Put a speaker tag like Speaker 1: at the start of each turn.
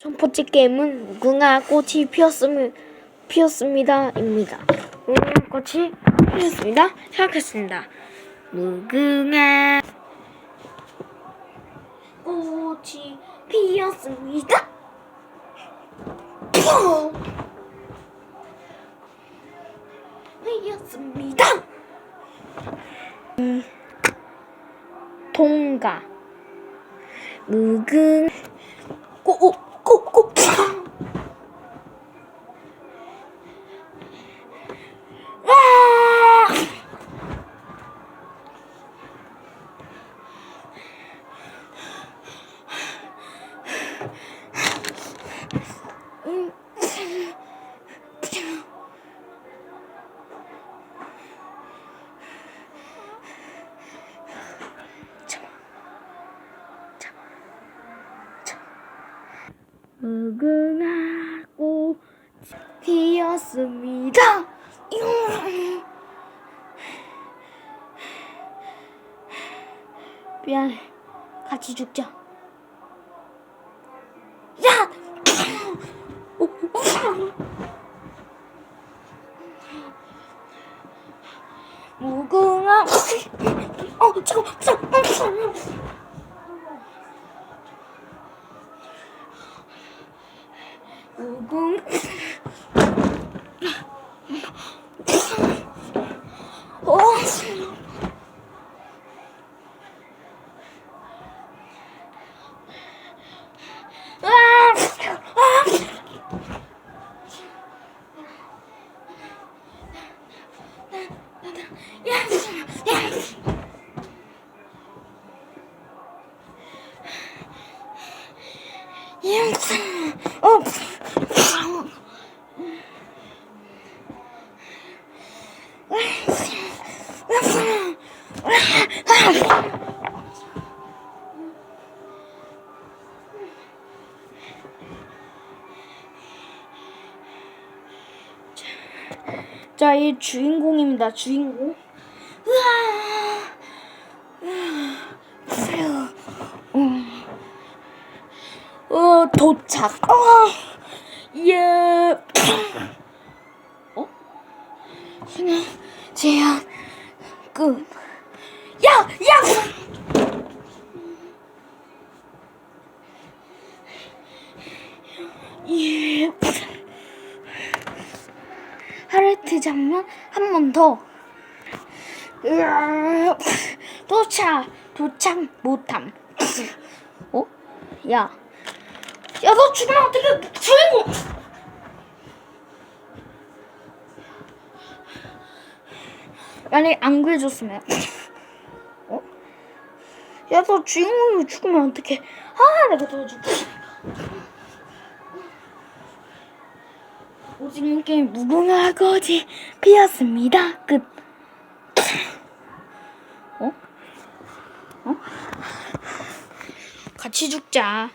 Speaker 1: 첫 번째 게임은 무궁화 꽃이 피었음, 피었습니다입니다. 무궁화 꽃이 피었습니다. 시작했습니다. 무궁화 꽃이 피었습니다. 피었습니다. 음, 동가 무궁 꼬 꼬꼬 무궁화 꽃 피었습니다. 미안해. 같이 죽자. 야! 무궁화 어 잠깐 잠깐 무궁 어 아! 아! 야! 야! 야! 어! 자, 이 주인공입니다. 주인공. 으아! 어, 도착. 어, 예. 어? 그냥 제한 끝. 야, 야. 하르트 장면 한 번 더. 도착 도착 못함. 어? 야, 야 너 죽으면 어떻게 주인공? 만약 안 구해줬으면 어? 야 너 주인공이 죽으면 어떡해 아 내가 도와줄게 오징어 게임 무궁화 꽃이 피었습니다 끝 어? 어? 같이 죽자